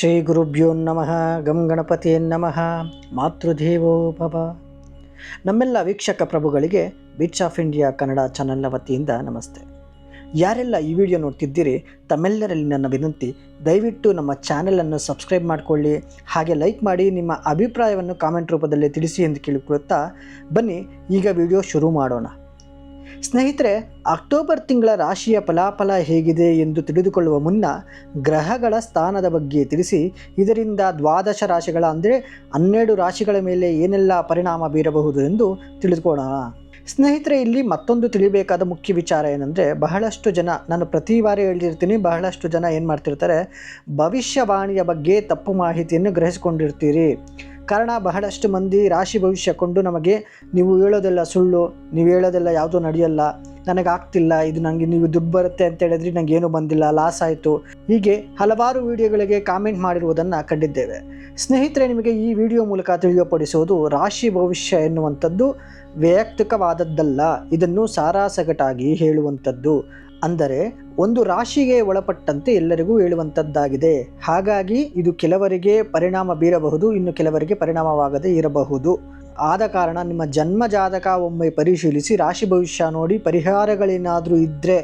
ಶ್ರೀ ಗುರುಭ್ಯೋ ನಮಃ, ಗಂ ನಮಃ, ಮಾತೃದೇವೋ ಭವ. ನಮ್ಮೆಲ್ಲ ವೀಕ್ಷಕ ಪ್ರಭುಗಳಿಗೆ ಬೀಚ್ ಆಫ್ ಇಂಡಿಯಾ ಕನ್ನಡ ಚಾನೆಲ್ನ ವತಿಯಿಂದ ನಮಸ್ತೆ. ಯಾರೆಲ್ಲ ಈ ವಿಡಿಯೋ ನೋಡ್ತಿದ್ದೀರಿ, ತಮ್ಮೆಲ್ಲರಲ್ಲಿ ನನ್ನ ವಿನಂತಿ, ದಯವಿಟ್ಟು ನಮ್ಮ ಚಾನೆಲನ್ನು ಸಬ್ಸ್ಕ್ರೈಬ್ ಮಾಡಿಕೊಳ್ಳಿ, ಹಾಗೆ ಲೈಕ್ ಮಾಡಿ, ನಿಮ್ಮ ಅಭಿಪ್ರಾಯವನ್ನು ಕಾಮೆಂಟ್ ರೂಪದಲ್ಲಿ ತಿಳಿಸಿ ಎಂದು ಕೇಳಿಕೊಳ್ಳುತ್ತಾ ಬನ್ನಿ, ಈಗ ವಿಡಿಯೋ ಶುರು ಮಾಡೋಣ. ಸ್ನೇಹಿತರೆ, ಅಕ್ಟೋಬರ್ ತಿಂಗಳ ರಾಶಿಯ ಫಲಾಫಲ ಹೇಗಿದೆ ಎಂದು ತಿಳಿದುಕೊಳ್ಳುವ ಮುನ್ನ ಗ್ರಹಗಳ ಸ್ಥಾನದ ಬಗ್ಗೆ ತಿಳಿಸಿ, ಇದರಿಂದ ದ್ವಾದಶ ರಾಶಿಗಳ ಅಂದರೆ ಹನ್ನೆರಡು ರಾಶಿಗಳ ಮೇಲೆ ಏನೆಲ್ಲ ಪರಿಣಾಮ ಬೀರಬಹುದು ಎಂದು ತಿಳಿದುಕೊಳ್ಳೋಣ. ಸ್ನೇಹಿತರೆ, ಇಲ್ಲಿ ಮತ್ತೊಂದು ತಿಳಿಬೇಕಾದ ಮುಖ್ಯ ವಿಚಾರ ಏನಂದರೆ, ಬಹಳಷ್ಟು ಜನ, ನಾನು ಪ್ರತಿ ಬಾರಿ ಹೇಳಿರ್ತೀನಿ ಬಹಳಷ್ಟು ಜನ ಏನು ಮಾಡ್ತಿರ್ತಾರೆ, ಭವಿಷ್ಯವಾಣಿಯ ಬಗ್ಗೆ ತಪ್ಪು ಮಾಹಿತಿಯನ್ನು ಗ್ರಹಿಸಿಕೊಂಡಿರ್ತೀರಿ. ಕಾರಣ, ಬಹಳಷ್ಟು ಮಂದಿ ರಾಶಿ ಭವಿಷ್ಯ ಕೊಂಡು ನಮಗೆ, ನೀವು ಹೇಳೋದೆಲ್ಲ ಸುಳ್ಳು, ನೀವು ಹೇಳೋದೆಲ್ಲ ಯಾವುದೂ ನಡೆಯಲ್ಲ, ನನಗಾಗ್ತಿಲ್ಲ, ಇದು ನನಗೆ ನೀವು ದುಡ್ಡು ಬರುತ್ತೆ ಅಂತ ಹೇಳಿದ್ರೆ ನನಗೆ ಏನೂ ಬಂದಿಲ್ಲ, ಲಾಸ್ ಆಯಿತು. ಹೀಗೆ ಹಲವಾರು ವಿಡಿಯೋಗಳಿಗೆ ಕಾಮೆಂಟ್ ಮಾಡಿರುವುದನ್ನು ಕಂಡಿದ್ದೇವೆ. ಸ್ನೇಹಿತರೆ, ನಿಮಗೆ ಈ ವಿಡಿಯೋ ಮೂಲಕ ತಿಳಿಯಪಡಿಸುವುದು ರಾಶಿ ಭವಿಷ್ಯ ಎನ್ನುವಂಥದ್ದು. ವೈಯಕ್ತಿಕವಾದದ್ದಲ್ಲ, ಇದನ್ನು ಸಾರಾಸಗಟಾಗಿ ಹೇಳುವಂಥದ್ದು. ಅಂದರೆ, ಒಂದು ರಾಶಿಗೆ ಒಳಪಟ್ಟಂತೆ ಎಲ್ಲರಿಗೂ ಹೇಳುವಂಥದ್ದಾಗಿದೆ. ಹಾಗಾಗಿ, ಇದು ಕೆಲವರಿಗೆ ಪರಿಣಾಮ ಬೀರಬಹುದು, ಇನ್ನು ಕೆಲವರಿಗೆ ಪರಿಣಾಮವಾಗದೆ ಇರಬಹುದು. ಆದ ಕಾರಣ, ನಿಮ್ಮ ಜನ್ಮ ಜಾತಕ ಒಮ್ಮೆ ಪರಿಶೀಲಿಸಿ, ರಾಶಿ ಭವಿಷ್ಯ ನೋಡಿ, ಪರಿಹಾರಗಳೇನಾದರೂ ಇದ್ದರೆ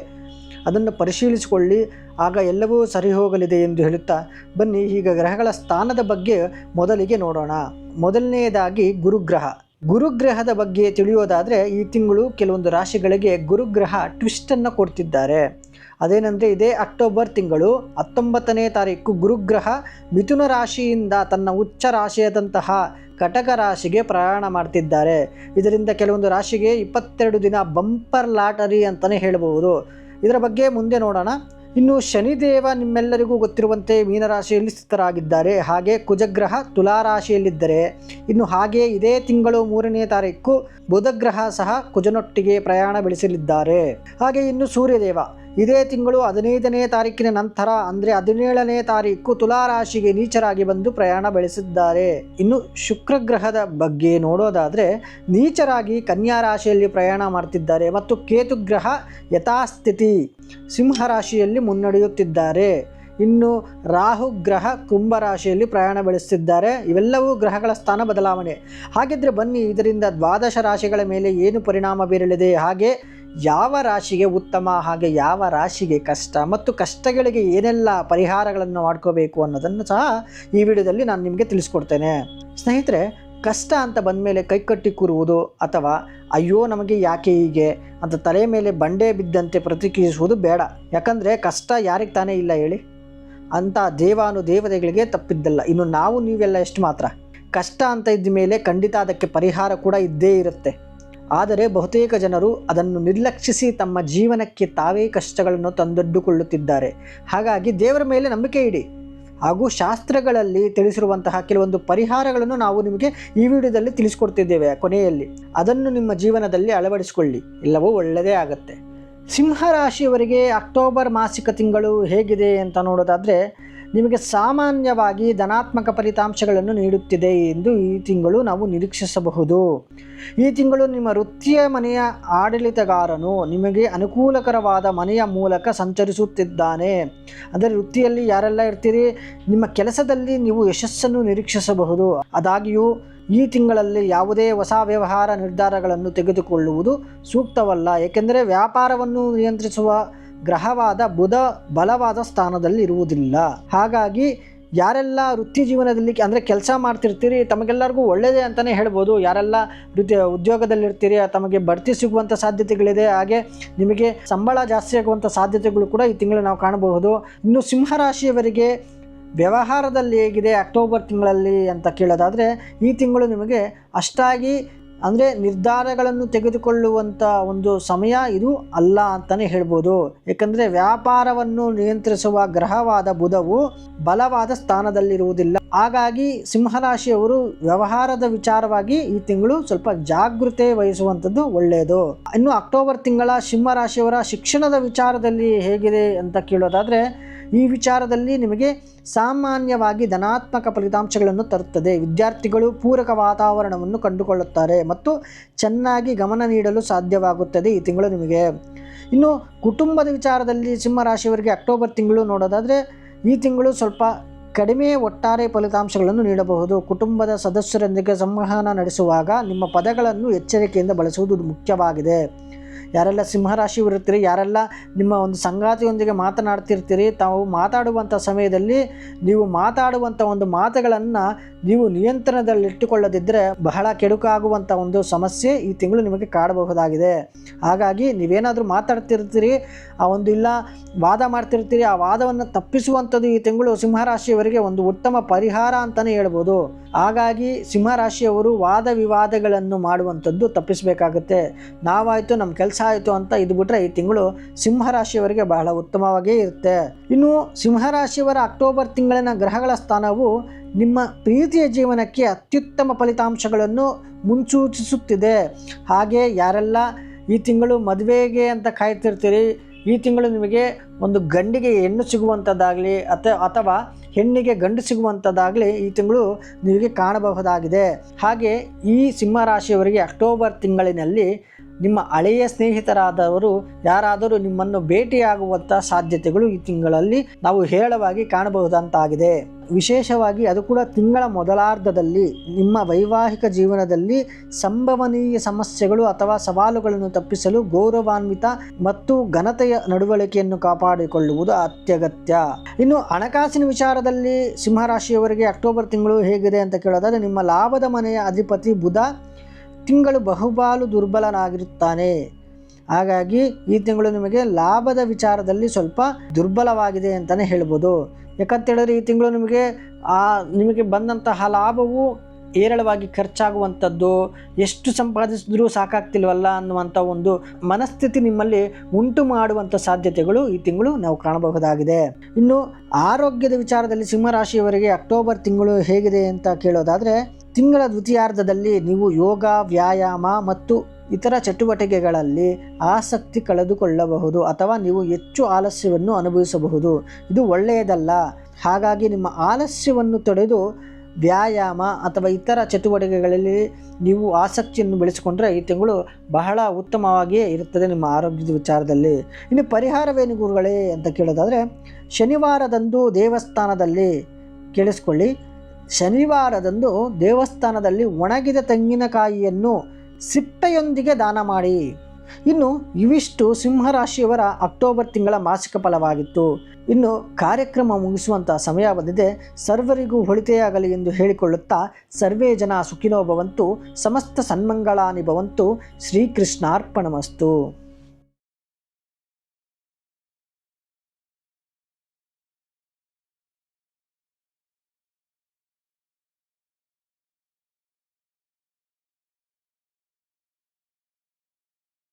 ಅದನ್ನು ಪರಿಶೀಲಿಸಿಕೊಳ್ಳಿ. ಆಗ ಎಲ್ಲವೂ ಸರಿ ಹೋಗಲಿದೆ ಎಂದು ಹೇಳುತ್ತಾ, ಬನ್ನಿ, ಈಗ ಗ್ರಹಗಳ ಸ್ಥಾನದ ಬಗ್ಗೆ ಮೊದಲಿಗೆ ನೋಡೋಣ. ಮೊದಲನೆಯದಾಗಿ ಗುರುಗ್ರಹ. ಗುರುಗ್ರಹದ ಬಗ್ಗೆ ತಿಳಿಯೋದಾದರೆ ಈ ತಿಂಗಳು ಕೆಲವೊಂದು ರಾಶಿಗಳಿಗೆ ಗುರುಗ್ರಹ ಟ್ವಿಸ್ಟನ್ನು ಕೊಡ್ತಿದ್ದಾರೆ. ಅದೇನೆಂದರೆ ಇದೇ ಅಕ್ಟೋಬರ್ ತಿಂಗಳು ಹತ್ತೊಂಬತ್ತನೇ ತಾರೀಕು ಗುರುಗ್ರಹ ಮಿಥುನ ರಾಶಿಯಿಂದ ತನ್ನ ಉಚ್ಚ ರಾಶಿಯಾದಂತಹ ಕಟಕ ರಾಶಿಗೆ ಪ್ರಯಾಣ ಮಾಡ್ತಿದ್ದಾರೆ. ಇದರಿಂದ ಕೆಲವೊಂದು ರಾಶಿಗೆ ಇಪ್ಪತ್ತೆರಡು ದಿನ ಬಂಪರ್ ಲಾಟರಿ ಅಂತಲೇ ಹೇಳಬಹುದು. ಇದರ ಬಗ್ಗೆ ಮುಂದೆ ನೋಡೋಣ. ಇನ್ನು ಶನಿದೇವ ನಿಮ್ಮೆಲ್ಲರಿಗೂ ಗೊತ್ತಿರುವಂತೆ ಮೀನರಾಶಿಯಲ್ಲಿ ಸ್ಥಿತರಾಗಿದ್ದಾರೆ. ಹಾಗೆ ಕುಜಗ್ರಹ ತುಲಾರಾಶಿಯಲ್ಲಿದ್ದರೆ ಇನ್ನು ಹಾಗೆ ಇದೇ ತಿಂಗಳು ಮೂರನೇ ತಾರೀಕು ಬುಧಗ್ರಹ ಸಹ ಕುಜನೊಟ್ಟಿಗೆ ಪ್ರಯಾಣ ಬೆಳೆಸಲಿದ್ದಾರೆ. ಹಾಗೆ ಇನ್ನು ಸೂರ್ಯದೇವ ಇದೇ ತಿಂಗಳು ಹದಿನೈದನೇ ತಾರೀಕಿನ ನಂತರ ಅಂದರೆ ಹದಿನೇಳನೇ ತಾರೀಕು ತುಲಾರಾಶಿಗೆ ನೀಚರಾಗಿ ಬಂದು ಪ್ರಯಾಣ ಬೆಳೆಸಿದ್ದಾರೆ. ಇನ್ನು ಶುಕ್ರಗ್ರಹದ ಬಗ್ಗೆ ನೋಡೋದಾದರೆ ನೀಚರಾಗಿ ಕನ್ಯಾ ರಾಶಿಯಲ್ಲಿ ಪ್ರಯಾಣ ಮಾಡ್ತಿದ್ದಾರೆ ಮತ್ತು ಕೇತುಗ್ರಹ ಯಥಾಸ್ಥಿತಿ ಸಿಂಹರಾಶಿಯಲ್ಲಿ ಮುನ್ನಡೆಯುತ್ತಿದ್ದಾರೆ. ಇನ್ನು ರಾಹು ಗ್ರಹ ಕುಂಭರಾಶಿಯಲ್ಲಿ ಪ್ರಯಾಣ ಬೆಳೆಸ್ತಿದ್ದಾರೆ. ಇವೆಲ್ಲವೂ ಗ್ರಹಗಳ ಸ್ಥಾನ ಬದಲಾವಣೆ. ಹಾಗಿದ್ರೆ ಬನ್ನಿ ಇದರಿಂದ ದ್ವಾದಶ ರಾಶಿಗಳ ಮೇಲೆ ಏನು ಪರಿಣಾಮ ಬೀರಲಿದೆ? ಹಾಗೆ ಯಾವ ರಾಶಿಗೆ ಉತ್ತಮ, ಹಾಗೆ ಯಾವ ರಾಶಿಗೆ ಕಷ್ಟ ಮತ್ತು ಕಷ್ಟಗಳಿಗೆ ಏನೆಲ್ಲ ಪರಿಹಾರಗಳನ್ನು ಮಾಡ್ಕೋಬೇಕು ಅನ್ನೋದನ್ನು ಸಹ ಈ ವಿಡಿಯೋದಲ್ಲಿ ನಾನು ನಿಮಗೆ ತಿಳಿಸ್ಕೊಡ್ತೇನೆ. ಸ್ನೇಹಿತರೆ, ಕಷ್ಟ ಅಂತ ಬಂದ ಮೇಲೆ ಕೈಕಟ್ಟಿ ಕೂರುವುದು ಅಥವಾ ಅಯ್ಯೋ ನಮಗೆ ಯಾಕೆ ಹೀಗೆ ಅಂತ ತಲೆ ಮೇಲೆ ಬಂಡೆ ಬಿದ್ದಂತೆ ಪ್ರತಿಕ್ರಿಯಿಸುವುದು ಬೇಡ. ಯಾಕಂದರೆ ಕಷ್ಟ ಯಾರಿಗೆ ತಾನೇ ಇಲ್ಲ ಹೇಳಿ. ಅಂತ ದೇವಾನು ದೇವತೆಗಳಿಗೆ ತಪ್ಪಿದ್ದಲ್ಲ. ಇನ್ನು ನಾವು ನೀವೆಲ್ಲ ಎಷ್ಟು ಮಾತ್ರ? ಕಷ್ಟ ಅಂತ ಇದ್ದ ಮೇಲೆ ಖಂಡಿತ ಅದಕ್ಕೆ ಪರಿಹಾರ ಕೂಡ ಇದ್ದೇ ಇರುತ್ತೆ. ಆದರೆ ಬಹುತೇಕ ಜನರು ಅದನ್ನು ನಿರ್ಲಕ್ಷಿಸಿ ತಮ್ಮ ಜೀವನಕ್ಕೆ ತಾವೇ ಕಷ್ಟಗಳನ್ನು ತಂದೊಡ್ಡುಕೊಳ್ಳುತ್ತಿದ್ದಾರೆ. ಹಾಗಾಗಿ ದೇವರ ಮೇಲೆ ನಂಬಿಕೆ ಇಡಿ. ಹಾಗೂ ಶಾಸ್ತ್ರಗಳಲ್ಲಿ ತಿಳಿಸಿರುವಂತಹ ಕೆಲವೊಂದು ಪರಿಹಾರಗಳನ್ನು ನಾವು ನಿಮಗೆ ಈ ವಿಡಿಯೋದಲ್ಲಿ ತಿಳಿಸ್ಕೊಡ್ತಿದ್ದೇವೆ ಕೊನೆಯಲ್ಲಿ. ಅದನ್ನು ನಿಮ್ಮ ಜೀವನದಲ್ಲಿ ಅಳವಡಿಸಿಕೊಳ್ಳಿ. ಇಲ್ಲವೋ ಒಳ್ಳೆಯದೇ ಆಗುತ್ತೆ. ಸಿಂಹರಾಶಿಯವರಿಗೆ ಅಕ್ಟೋಬರ್ ಮಾಸಿಕ ತಿಂಗಳು ಹೇಗಿದೆ ಅಂತ ನೋಡೋದಾದರೆ ನಿಮಗೆ ಸಾಮಾನ್ಯವಾಗಿ ಧನಾತ್ಮಕ ಫಲಿತಾಂಶಗಳನ್ನು ನೀಡುತ್ತಿದೆ ಎಂದು ಈ ತಿಂಗಳು ನಾವು ನಿರೀಕ್ಷಿಸಬಹುದು. ಈ ತಿಂಗಳು ನಿಮ್ಮ ವೃತ್ತಿಯ ಮನೆಯ ಆಡಳಿತಗಾರನು ನಿಮಗೆ ಅನುಕೂಲಕರವಾದ ಮನೆಯ ಮೂಲಕ ಸಂಚರಿಸುತ್ತಿದ್ದಾನೆ. ಅಂದರೆ ವೃತ್ತಿಯಲ್ಲಿ ಯಾರೆಲ್ಲ ಇರ್ತೀರಿ? ನಿಮ್ಮ ಕೆಲಸದಲ್ಲಿ ನೀವು ಯಶಸ್ಸನ್ನು ನಿರೀಕ್ಷಿಸಬಹುದು. ಆದಾಗ್ಯೂ, ಈ ತಿಂಗಳಲ್ಲಿ ಯಾವುದೇ ಹೊಸ ವ್ಯವಹಾರ ನಿರ್ಧಾರಗಳನ್ನು ತೆಗೆದುಕೊಳ್ಳುವುದು ಸೂಕ್ತವಲ್ಲ. ಏಕೆಂದರೆ ವ್ಯಾಪಾರವನ್ನು ನಿಯಂತ್ರಿಸುವ ಗ್ರಹವಾದ ಬುಧ ಬಲವಾದ ಸ್ಥಾನದಲ್ಲಿ ಇರುವುದಿಲ್ಲ ಹಾಗಾಗಿ ಯಾರೆಲ್ಲ ವೃತ್ತಿ ಜೀವನದಲ್ಲಿ ಅಂದರೆ ಕೆಲಸ ಮಾಡ್ತಿರ್ತೀರಿ, ತಮಗೆಲ್ಲರಿಗೂ ಒಳ್ಳೆಯದೇ ಅಂತಲೇ ಹೇಳ್ಬೋದು. ಯಾರೆಲ್ಲ ವೃತ್ತಿ ಉದ್ಯೋಗದಲ್ಲಿರ್ತೀರಿ, ತಮಗೆ ಬಡ್ತಿ ಸಿಗುವಂಥ ಸಾಧ್ಯತೆಗಳಿದೆ, ಹಾಗೆ ನಿಮಗೆ ಸಂಬಳ ಜಾಸ್ತಿ ಆಗುವಂಥ ಸಾಧ್ಯತೆಗಳು ಕೂಡ ಈ ತಿಂಗಳು ನಾವು ಕಾಣಬಹುದು. ಇನ್ನು ಸಿಂಹರಾಶಿಯವರಿಗೆ ವ್ಯವಹಾರದಲ್ಲಿ ಹೇಗಿದೆ, ಅಕ್ಟೋಬರ್ ತಿಂಗಳಲ್ಲಿ ಅಂತ ಕೇಳೋದಾದರೆ, ಈ ತಿಂಗಳು ನಿಮಗೆ ಅಷ್ಟಾಗಿ ಅಂದರೆ ನಿರ್ಧಾರಗಳನ್ನು ತೆಗೆದುಕೊಳ್ಳುವಂಥ ಒಂದು ಸಮಯ ಇದು ಅಲ್ಲ ಅಂತಲೇ ಹೇಳ್ಬೋದು. ಏಕೆಂದರೆ ವ್ಯಾಪಾರವನ್ನು ನಿಯಂತ್ರಿಸುವ ಗ್ರಹವಾದ ಬುಧವು ಬಲವಾದ ಸ್ಥಾನದಲ್ಲಿರುವುದಿಲ್ಲ. ಹಾಗಾಗಿ ಸಿಂಹರಾಶಿಯವರು ವ್ಯವಹಾರದ ವಿಚಾರವಾಗಿ ಈ ತಿಂಗಳು ಸ್ವಲ್ಪ ಜಾಗೃತೆ ವಹಿಸುವಂಥದ್ದು ಒಳ್ಳೆಯದು. ಇನ್ನು ಅಕ್ಟೋಬರ್ ತಿಂಗಳ ಸಿಂಹರಾಶಿಯವರ ಶಿಕ್ಷಣದ ವಿಚಾರದಲ್ಲಿ ಹೇಗಿದೆ ಅಂತ ಕೇಳೋದಾದರೆ, ಈ ವಿಚಾರದಲ್ಲಿ ನಿಮಗೆ ಸಾಮಾನ್ಯವಾಗಿ ಧನಾತ್ಮಕ ಫಲಿತಾಂಶಗಳನ್ನು ತರುತ್ತದೆ. ವಿದ್ಯಾರ್ಥಿಗಳು ಪೂರಕ ವಾತಾವರಣವನ್ನು ಕಂಡುಕೊಳ್ಳುತ್ತಾರೆ ಮತ್ತು ಚೆನ್ನಾಗಿ ಗಮನ ನೀಡಲು ಸಾಧ್ಯವಾಗುತ್ತದೆ ಈ ತಿಂಗಳು ನಿಮಗೆ. ಇನ್ನು ಕುಟುಂಬದ ವಿಚಾರದಲ್ಲಿ ಸಿಂಹರಾಶಿಯವರಿಗೆ ಅಕ್ಟೋಬರ್ ತಿಂಗಳು ನೋಡೋದಾದರೆ, ಈ ತಿಂಗಳು ಸ್ವಲ್ಪ ಕಡಿಮೆ ಒಟ್ಟಾರೆ ಫಲಿತಾಂಶಗಳನ್ನು ನೀಡಬಹುದು. ಕುಟುಂಬದ ಸದಸ್ಯರೊಂದಿಗೆ ಸಂವಹನ ನಡೆಸುವಾಗ ನಿಮ್ಮ ಪದಗಳನ್ನು ಎಚ್ಚರಿಕೆಯಿಂದ ಬಳಸುವುದು ಮುಖ್ಯವಾಗಿದೆ. ಯಾರೆಲ್ಲ ಸಿಂಹರಾಶಿಯವರಿರ್ತೀರಿ ಯಾರೆಲ್ಲ ನಿಮ್ಮ ಒಂದು ಸಂಗಾತಿಯೊಂದಿಗೆ ಮಾತನಾಡ್ತಿರ್ತೀರಿ, ತಾವು ಮಾತಾಡುವಂಥ ಸಮಯದಲ್ಲಿ ನೀವು ಮಾತಾಡುವಂಥ ಒಂದು ಮಾತುಗಳನ್ನು ನೀವು ನಿಯಂತ್ರಣದಲ್ಲಿಟ್ಟುಕೊಳ್ಳದಿದ್ದರೆ ಬಹಳ ಕೆಡುಕಾಗುವಂಥ ಒಂದು ಸಮಸ್ಯೆ ಈ ತಿಂಗಳು ನಿಮಗೆ ಕಾಡಬಹುದಾಗಿದೆ. ಹಾಗಾಗಿ ನೀವೇನಾದರೂ ಮಾತಾಡ್ತಿರ್ತೀರಿ, ಆ ಒಂದು ಇಲ್ಲ ವಾದ ಮಾಡ್ತಿರ್ತೀರಿ, ಆ ವಾದವನ್ನು ತಪ್ಪಿಸುವಂಥದ್ದು ಈ ತಿಂಗಳು ಸಿಂಹರಾಶಿಯವರಿಗೆ ಒಂದು ಉತ್ತಮ ಪರಿಹಾರ ಅಂತಲೇ ಹೇಳ್ಬೋದು. ಹಾಗಾಗಿ ಸಿಂಹರಾಶಿಯವರು ವಾದ ವಿವಾದಗಳನ್ನು ಮಾಡುವಂಥದ್ದು ತಪ್ಪಿಸಬೇಕಾಗುತ್ತೆ. ನಾವಾಯಿತು ನಮ್ಮ ಕೆಲಸ ಆಯಿತು ಅಂತ ಇದು ಬಿಟ್ಟರೆ ಈ ತಿಂಗಳು ಸಿಂಹರಾಶಿಯವರಿಗೆ ಬಹಳ ಉತ್ತಮವಾಗಿಯೇ ಇರುತ್ತೆ. ಇನ್ನು ಸಿಂಹರಾಶಿಯವರ ಅಕ್ಟೋಬರ್ ತಿಂಗಳಿನ ಗ್ರಹಗಳ ಸ್ಥಾನವು ನಿಮ್ಮ ಪ್ರೀತಿಯ ಜೀವನಕ್ಕೆ ಅತ್ಯುತ್ತಮ ಫಲಿತಾಂಶಗಳನ್ನು ಮುನ್ಸೂಚಿಸುತ್ತಿದೆ. ಹಾಗೆ ಯಾರೆಲ್ಲ ಈ ತಿಂಗಳು ಮದುವೆಗೆ ಅಂತ ಕಾಯ್ತಿರ್ತೀರಿ, ಈ ತಿಂಗಳು ನಿಮಗೆ ಒಂದು ಗಂಡಿಗೆ ಹೆಣ್ಣು ಸಿಗುವಂಥದ್ದಾಗಲಿ ಅಥ ಅಥವಾ ಹೆಣ್ಣಿಗೆ ಗಂಡು ಸಿಗುವಂಥದ್ದಾಗಲಿ ಈ ತಿಂಗಳು ನಿಮಗೆ ಕಾಣಬಹುದಾಗಿದೆ. ಹಾಗೆ ಈ ಸಿಂಹರಾಶಿಯವರಿಗೆ ಅಕ್ಟೋಬರ್ ತಿಂಗಳಿನಲ್ಲಿ ನಿಮ್ಮ ಹಳೆಯ ಸ್ನೇಹಿತರಾದವರು ಯಾರಾದರೂ ನಿಮ್ಮನ್ನು ಭೇಟಿಯಾಗುವಂಥ ಸಾಧ್ಯತೆಗಳು ಈ ತಿಂಗಳಲ್ಲಿ ನಾವು ಹೇಳವಾಗಿ ಕಾಣಬಹುದಂತಾಗಿದೆ. ವಿಶೇಷವಾಗಿ ಅದು ಕೂಡ ತಿಂಗಳ ಮೊದಲಾರ್ಧದಲ್ಲಿ ನಿಮ್ಮ ವೈವಾಹಿಕ ಜೀವನದಲ್ಲಿ ಸಂಭವನೀಯ ಸಮಸ್ಯೆಗಳು ಅಥವಾ ಸವಾಲುಗಳನ್ನು ತಪ್ಪಿಸಲು ಗೌರವಾನ್ವಿತ ಮತ್ತು ಘನತೆಯ ನಡವಳಿಕೆಯನ್ನು ಕಾಪಾಡಿಕೊಳ್ಳುವುದು ಅತ್ಯಗತ್ಯ. ಇನ್ನು ಹಣಕಾಸಿನ ವಿಚಾರದಲ್ಲಿ ಸಿಂಹರಾಶಿಯವರಿಗೆ ಅಕ್ಟೋಬರ್ ತಿಂಗಳು ಹೇಗಿದೆ ಅಂತ ಕೇಳೋದಾದರೆ ನಿಮ್ಮ ಲಾಭದ ಮನೆಯ ಅಧಿಪತಿ ಬುಧ ತಿಂಗಳು ಬಹುಪಾಲು ದುರ್ಬಲನಾಗಿರುತ್ತಾನೆ. ಹಾಗಾಗಿ ಈ ತಿಂಗಳು ನಿಮಗೆ ಲಾಭದ ವಿಚಾರದಲ್ಲಿ ಸ್ವಲ್ಪ ದುರ್ಬಲವಾಗಿದೆ ಅಂತಲೇ ಹೇಳ್ಬೋದು. ಯಾಕಂತೇಳಿದ್ರೆ ಈ ತಿಂಗಳು ನಿಮಗೆ, ಆ, ನಿಮಗೆ ಬಂದಂತಹ ಲಾಭವು ಏರಳವಾಗಿ ಖರ್ಚಾಗುವಂಥದ್ದು, ಎಷ್ಟು ಸಂಪಾದಿಸಿದ್ರೂ ಸಾಕಾಗ್ತಿಲ್ವಲ್ಲ ಅನ್ನುವಂಥ ಒಂದು ಮನಸ್ಥಿತಿ ನಿಮ್ಮಲ್ಲಿ ಉಂಟು ಮಾಡುವಂಥ ಸಾಧ್ಯತೆಗಳು ಈ ತಿಂಗಳು ನಾವು ಕಾಣಬಹುದಾಗಿದೆ. ಇನ್ನು ಆರೋಗ್ಯದ ವಿಚಾರದಲ್ಲಿ ಸಿಂಹರಾಶಿಯವರಿಗೆ ಅಕ್ಟೋಬರ್ ತಿಂಗಳು ಹೇಗಿದೆ ಅಂತ ಕೇಳೋದಾದರೆ ತಿಂಗಳ ದ್ವಿತೀಯಾರ್ಧದಲ್ಲಿ ನೀವು ಯೋಗ, ವ್ಯಾಯಾಮ ಮತ್ತು ಇತರ ಚಟುವಟಿಕೆಗಳಲ್ಲಿ ಆಸಕ್ತಿ ಕಳೆದುಕೊಳ್ಳಬಹುದು ಅಥವಾ ನೀವು ಹೆಚ್ಚು ಆಲಸ್ಯವನ್ನು ಅನುಭವಿಸಬಹುದು. ಇದು ಒಳ್ಳೆಯದಲ್ಲ. ಹಾಗಾಗಿ ನಿಮ್ಮ ಆಲಸ್ಯವನ್ನು ತೊಡೆದು ವ್ಯಾಯಾಮ ಅಥವಾ ಇತರ ಚಟುವಟಿಕೆಗಳಲ್ಲಿ ನೀವು ಆಸಕ್ತಿಯನ್ನು ಬೆಳೆಸಿಕೊಂಡ್ರೆ ಈ ತಿಂಗಳು ಬಹಳ ಉತ್ತಮವಾಗಿಯೇ ಇರುತ್ತದೆ ನಿಮ್ಮ ಆರೋಗ್ಯದ ವಿಚಾರದಲ್ಲಿ. ಇನ್ನು ಪರಿಹಾರವೇನು ಗುರುಗಳೇ ಅಂತ ಕೇಳೋದಾದರೆ, ಶನಿವಾರದಂದು ದೇವಸ್ಥಾನದಲ್ಲಿ ಕೇಳಿಸ್ಕೊಳ್ಳಿ. ಶನಿವಾರದಂದು ದೇವಸ್ಥಾನದಲ್ಲಿ ಒಣಗಿದ ತೆಂಗಿನಕಾಯಿಯನ್ನು ಸಿಪ್ಪೆಯೊಂದಿಗೆ ದಾನ ಮಾಡಿ. ಇನ್ನು ಇವಿಷ್ಟು ಸಿಂಹರಾಶಿಯವರ ಅಕ್ಟೋಬರ್ ತಿಂಗಳ ಮಾಸಿಕ ಫಲವಾಗಿತ್ತು. ಇನ್ನು ಕಾರ್ಯಕ್ರಮ ಮುಗಿಸುವಂಥ ಸಮಯ ಬಂದಿದೆ. ಸರ್ವರಿಗೂ ಹೊಳಿತೆಯಾಗಲಿ ಎಂದು ಹೇಳಿಕೊಳ್ಳುತ್ತಾ ಸರ್ವೇ ಜನ ಸುಖಿನೋ ಭವಂತು ಸಮಸ್ತ ಸನ್ಮಂಗಳಾನಿ ಭವಂತು ಶ್ರೀಕೃಷ್ಣಾರ್ಪಣಮಸ್ತು.